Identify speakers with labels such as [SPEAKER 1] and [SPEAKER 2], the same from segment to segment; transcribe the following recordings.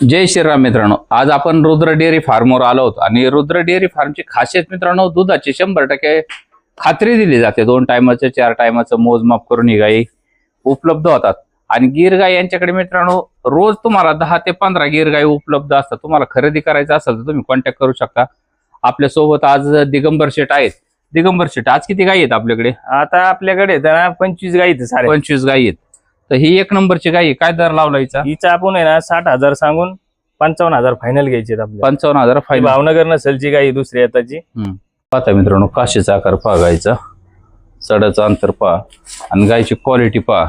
[SPEAKER 1] जय श्रीराम मित्रांनो. आज आपण रुद्र डेअरी फार्मवर आलो होतो आणि रुद्र डेअरी फार्मची खासियत मित्रांनो दुधाची शंभर टक्के खात्री दिली जाते. दोन टायमाचं चार टायमाचं मोजमाप करून ही गाई उपलब्ध होतात. आणि गिर गाई यांच्याकडे मित्रांनो रोज तुम्हाला दहा ते पंधरा गिर गाई उपलब्ध असतात. तुम्हाला खरेदी करायचं असेल तर तुम्ही कॉन्टॅक्ट करू शकता. आपल्यासोबत आज दिगंबर शेट आहेत. दिगंबर शेट आज किती गाई आहेत आपल्याकडे?
[SPEAKER 2] आता आपल्याकडे पंचवीस गाई आहेत सारे.
[SPEAKER 1] पंचवीस गाई आहेत. तर ही एक नंबरची गाई आहे. काय दर लावला हिचा
[SPEAKER 2] हिचा आपण आहे ना साठ हजार सांगून पंचावन्न हजार फायनल घ्यायचे आपल्याला.
[SPEAKER 1] पंचावन्न हजार
[SPEAKER 2] ही
[SPEAKER 1] फायदा
[SPEAKER 2] भावनगर नसलची गाई दुसरी आताची
[SPEAKER 1] पाहता मित्रांनो काशीचा आकार पहा गायचा. सडाचं अंतर पहा. आणि गायची क्वालिटी पहा.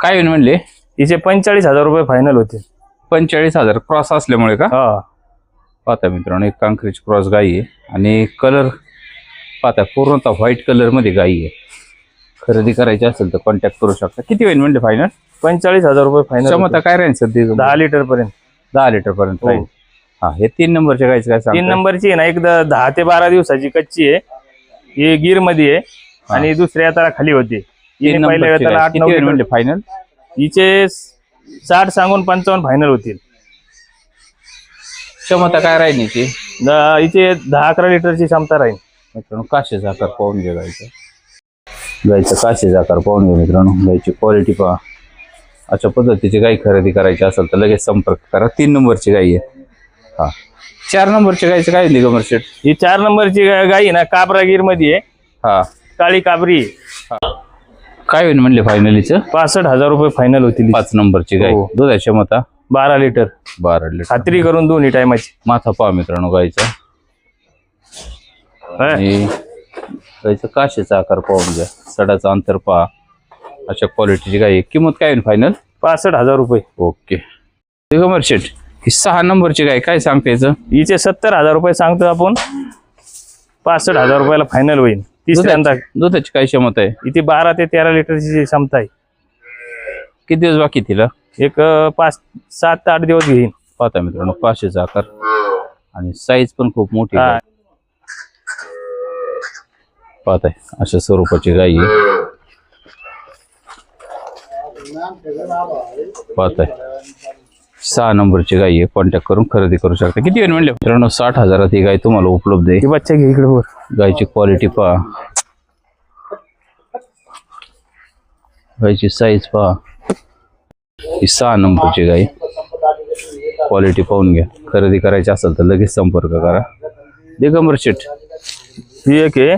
[SPEAKER 1] काय होईल म्हणले?
[SPEAKER 2] हिचे पंचेचाळीस हजार रुपये फायनल होते
[SPEAKER 1] पंचेचाळीस हजार क्रॉस असल्यामुळे का?
[SPEAKER 2] हा.
[SPEAKER 1] पाहता मित्रांनो एक कांकरीची क्रॉस गाई आहे. आणि कलर पाहता पूर्णतः व्हाईट कलरमध्ये गाई आहे. खरेदी करायची असेल तर कॉन्टॅक्ट करू शकता. किती होईल म्हणले फायनल
[SPEAKER 2] पंचेचाळीस हजार रुपये फायनल
[SPEAKER 1] क्षमता काय राहील सध्या
[SPEAKER 2] दहा लिटर पर्यंत.
[SPEAKER 1] दहा लिटर पर्यंत
[SPEAKER 2] हो.
[SPEAKER 1] राहील. हा हे तीन नंबरच्या गायचं काय
[SPEAKER 2] तीन? नंबरची आहे ना एक द- दहा ते बारा दिवसाची कच्ची आहे. ही गिरमध्ये आहे आणि दुसऱ्या हाताला खाली होती.
[SPEAKER 1] तीन
[SPEAKER 2] हिने पहिल्या
[SPEAKER 1] नंबरची
[SPEAKER 2] हाताला
[SPEAKER 1] गाय.
[SPEAKER 2] आठ
[SPEAKER 1] किती
[SPEAKER 2] नऊ
[SPEAKER 1] होईल
[SPEAKER 2] लिटर
[SPEAKER 1] म्हणले फायनल
[SPEAKER 2] हिचे साठ सांगून पंचावन्न फायनल होतील.
[SPEAKER 1] क्षमता काय राहील याची
[SPEAKER 2] द- हिचे दहा अकरा लिटरची क्षमता राहील.
[SPEAKER 1] मित्रांनो काशीचा आकार पाहून गायचा गायचा काशीचा आकार पाहून घ्या मित्रांनो. गायची क्वालिटी पहा. अशा पद्धतीची गाय खरेदी करायची असेल तर लगेच संपर्क करा. तीन नंबरची गाय आहे. हा. चार नंबरची गायचं काय निगमर शेट?
[SPEAKER 2] ही चार नंबरची गा- गाई ना काबरा गिरमध्ये आहे.
[SPEAKER 1] हा.
[SPEAKER 2] काळी काबरी.
[SPEAKER 1] काय होईल म्हणले फायनलीचं
[SPEAKER 2] पासष्ट हजार रुपये फायनल होतील
[SPEAKER 1] पाच नंबरची गाय
[SPEAKER 2] हो.
[SPEAKER 1] दुधाची क्षमता?
[SPEAKER 2] बारा लिटर.
[SPEAKER 1] बारा लिटर.
[SPEAKER 2] खात्री करून दोन्ही टायमाची.
[SPEAKER 1] माथा पहा मित्रांनो गायचा आणि गायचं काशीचा आकार पाहून घ्या. सडाचं अंतर पहा. अशा क्वालिटीची गाय आहे. किंमत काय होईल फायनल
[SPEAKER 2] पासष्ट हजार रुपये.
[SPEAKER 1] ओके. दिगंबर शेट ही सहा नंबरची गाय काय सांगते याचं
[SPEAKER 2] हिचे सत्तर हजार रुपये सांगतो आपण. पासष्ट हजार रुपयाला फायनल होईल. तिसऱ्यांदा
[SPEAKER 1] दुधाची काय क्षमता आहे?
[SPEAKER 2] इथे बारा ते तेरा लिटरची क्षमता आहे.
[SPEAKER 1] किती दिवस बाकी तिला?
[SPEAKER 2] एक अं, पाच सात ते आठ दिवस घेईन.
[SPEAKER 1] पाहता मित्रांनो पाचशेचा आकार. आणि साईज पण खूप मोठी
[SPEAKER 2] हा.
[SPEAKER 1] आहे. पाहताय अशा स्वरूपाची गाय आहे. पाहताय सहा नंबरची गाय आहे. कॉन्टॅक्ट करून खरेदी करू शकता. किती वेळ म्हणले? मित्रांनो साठ हजारात ही गाय तुम्हाला उपलब्ध आहे.
[SPEAKER 2] बच्चा घे इकडे वर.
[SPEAKER 1] गायची क्वालिटी पहा. गायची साईज पहा. ही सहा नंबरची गाय क्वालिटी पाहून घ्या. खरेदी करायची असेल तर लगेच संपर्क करा. दिगंबर शेट
[SPEAKER 2] ही एक आहे.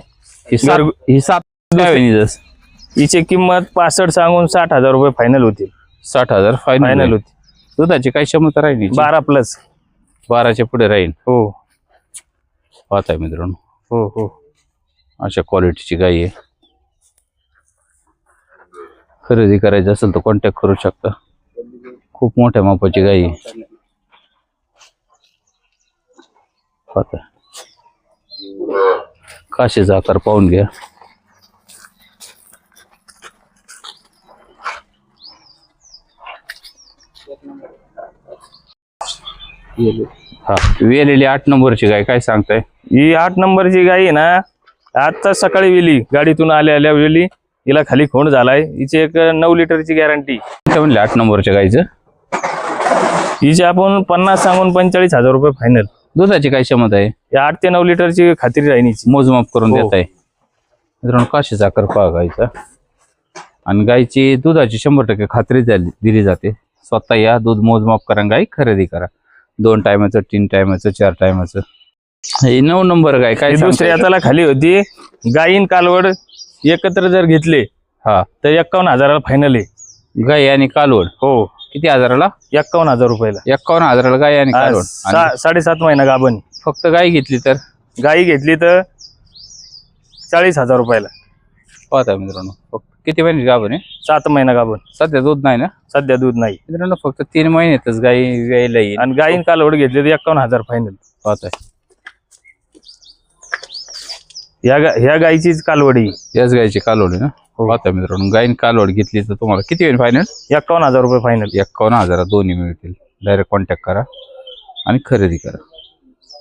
[SPEAKER 1] ही सात ही हिचं?
[SPEAKER 2] किंमत पासष्ट सांगून साठ हजार रुपये फायनल होतील
[SPEAKER 1] साठ हजार फायनल
[SPEAKER 2] फायनल होती.
[SPEAKER 1] दुधाची काय क्षमता राहील?
[SPEAKER 2] बारा प्लस
[SPEAKER 1] बाराच्या पुढे राहील.
[SPEAKER 2] हो.
[SPEAKER 1] पाहताय मित्रांनो.
[SPEAKER 2] हो हो.
[SPEAKER 1] अशा क्वालिटीची गाय आहे. खरेदी करायची असेल तर कॉन्टॅक्ट करू शकता. खूप मोठ्या मापाची गाय आहे. पाहता काशीचा आकार पाहून घ्या. हा वेलेली आठ नंबरची गाय काय सांगताय?
[SPEAKER 2] ही आठ नंबरची गाई आहे ना आता सकाळी वेली गाडीतून आल्या आल्या वेली हिला खाली खोंड झालाय. हिची एक नऊ लिटरची गॅरंटी
[SPEAKER 1] म्हणले आठ नंबरच्या गायचं?
[SPEAKER 2] हिची आपण पन्नास सांगून पंचेचाळीस हजार रुपये फायनल
[SPEAKER 1] दुधाची काय क्षमता आहे?
[SPEAKER 2] या आठ ते नऊ लिटरची खात्री राहील हिची
[SPEAKER 1] मोजमाप करून
[SPEAKER 2] हो.
[SPEAKER 1] देत आहे. मित्रांनो काशीचा आकार पहा गायचा आणि गायची दुधाची शंभर टक्के खात्री झाली दिली जाते. स्वतः या दूध मोजमाप करा गाय खरेदी करा. दोन टायमाचं तीन टायमाचं चार टायमाचं. हे नऊ नंबर गाय काय सांगता
[SPEAKER 2] दुसऱ्या? हाताला खाली होती. गायीन कालवड एकत्र जर घेतले
[SPEAKER 1] हा.
[SPEAKER 2] तर एक्कावन्न हजाराला फायनल आहे.
[SPEAKER 1] गाय आणि कालवड.
[SPEAKER 2] हो.
[SPEAKER 1] किती हजाराला?
[SPEAKER 2] एक्कावन्न हजार रुपयाला.
[SPEAKER 1] एक्कावन्न हजाराला गाय आणि
[SPEAKER 2] सा- साडेसात महिना गाभण.
[SPEAKER 1] फक्त गाय घेतली तर?
[SPEAKER 2] गाई घेतली तर चाळीस हजार रुपयाला.
[SPEAKER 1] पाहता मित्रांनो फक्त किती महिने गाभण आहे?
[SPEAKER 2] सात महिना गाभण.
[SPEAKER 1] सध्या दूध नाही ना?
[SPEAKER 2] सध्या दूध नाही.
[SPEAKER 1] मित्रांनो फक्त तीन महिन्यातच गाय यायला येईल.
[SPEAKER 2] आणि गायीन कालवड घेतली तर एक्कावन्न हजार फायनल
[SPEAKER 1] पाहताय.
[SPEAKER 2] ह्या गा- ह्या गायचीच कालवडी.
[SPEAKER 1] याच गायची कालवड आहे ना पाहता मित्रांनो गायीन कालवड घेतली तर तुम्हाला किती होईल फायनल
[SPEAKER 2] एक्कावन्न हजार रुपये फायनल
[SPEAKER 1] एक्कावन्न हजारात दोन्ही मिळतील. डायरेक्ट कॉन्टॅक्ट करा आणि खरेदी करा.